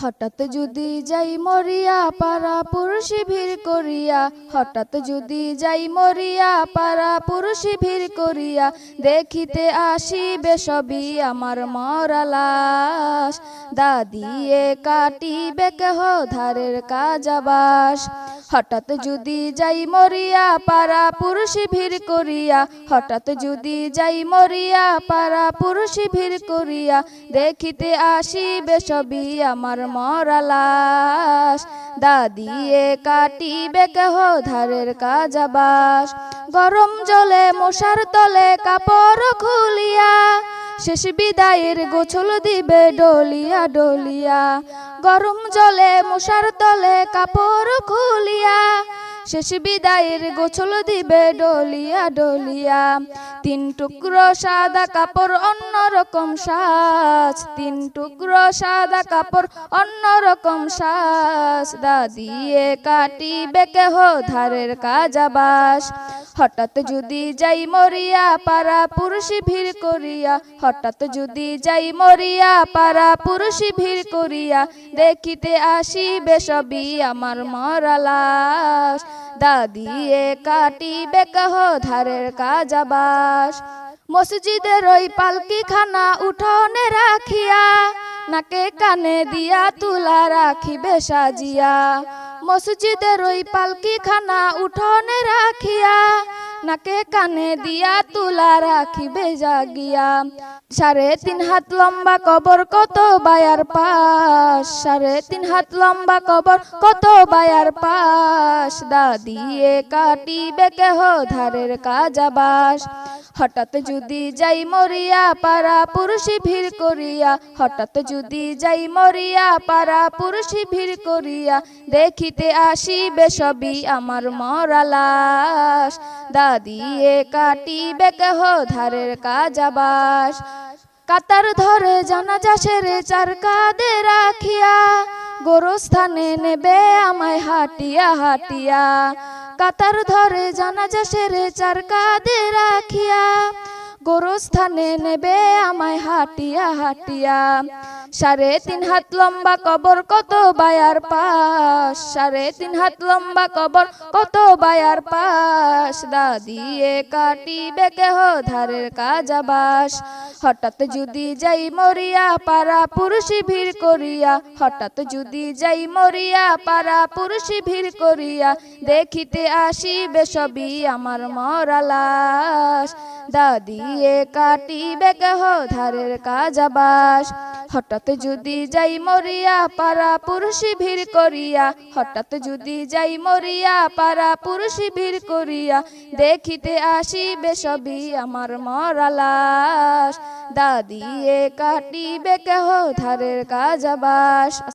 হঠাৎ যদি যাই মরিয়া পারা পুরুষ ভিড় করিয়া, হঠাৎ যদি যাই মরিয়া পারা পুরুষ ভিড় করিয়া, দেখিতে আসিবে সবই আমার মরালাস দাদিয়ে কাটিবে কেহ ধারের কাজাবাস হঠাৎ যদি যাই মরিয়া পারা পুরুষি ভিড় করিয়া, হঠাৎ যদি যাই মরিয়া পারা পুরুষি ভিড় করিয়া, দেখিতে আসিবে সবই আমার মরালাস দাদিয়ে কাটিবে কেহ ধারের কাজাবাস। গরম জলে মশার তলে কাপড় খুলিয়া, শেষ বিদায়ের গোছল দিবে ডলিয়া ডলিয়া। গরম জলে মশার তলে কাপড় খুলিয়া শেষ বিদায়ের গোছল দিবে ডলিয়া ডলিয়া। তিন টুকরো সাদা কাপড় অন্যরকম সাজ। তিন টুকরো সাদা কাপড় অন্যরকম সাজ। দাদিয়ে কাটিবে কেহ ধারের কাজাবাস। হঠাৎ যদি যাই মরিয়া পারা পুরুষি ভিড় করিয়া। হঠাৎ যদি যাই মরিয়া পারা পুরুষি ভিড় করিয়া। দেখিতে আসিবে সবই আমার মরালাস। দাদিয়ে কাটিবে কহ ধারের কাজাবাস মসজিদের ওই পালকি খানা উঠোনে রাখিয়া, নাকে কানে দিয়া তুলা রাখিবে সাজিয়া। মসজিদের ওই পালকি খানা উঠোনে রাখিয়া নাকে কানে দিয়া তুলা রাখিবে জাগিয়া। সাড়ে তিন হাত লম্বা কবর কত বায়ার পাশ? সাড়ে তিন হাত লম্বা কবর কত বায়ার পাশ? দাদিয়ে কাটিবে কেহ ধারের কাজাবাস হঠাৎ যদি যাই মরিয়া পারা পুরুষি ভিড় করিয়া, হঠাৎ যদি যাই মরিয়া পারা পুরুষি ভিড় করিয়া, দেখিতে আসিবে সবই আমার মরালাস দাদিয়ে কাটিবে কেহ ধারের কাজাবাস কাতার ধরে জানাজা সেরে চার কাঁধে রাখিয়া, গোরস্থানে নেবে আমায় হাটিয়া হাটিয়া। কাতার ধরে জানাজা সেরে চার কাঁধে রাখিয়া গোরস্থানে নেবে আমায় হাটিয়া হাটিয়া। সাড়ে তিন হাত লম্বা কবর কত বায়ার পাশ? সাড়ে তিন হাত লম্বা কবর কত বায়ার পাশ? দাদিয়ে কাটিবে কেহ ধারের কাজাবাস হঠাৎ যদি যাই মরিয়া পারা পুরুষি ভিড় করিয়া, হঠাৎ যদি যাই মরিয়া পারা পুরুষি ভিড় করিয়া, দেখিতে আসিবে সবই আমার মরালাস দাদিয়ে কাটিবে কেহ ধারের কাজাবাস হঠাৎ যদি যাই মরিয়া পারা পুরুষি ভির করিয়া, হঠাৎ যদি যাই মরিয়া পারা পুরুষি ভির করিয়া, দেখিতে আসিবে সবই আমার মরালাস দাদিয়ে কাটিবে কেহ ধারের কাজাবাস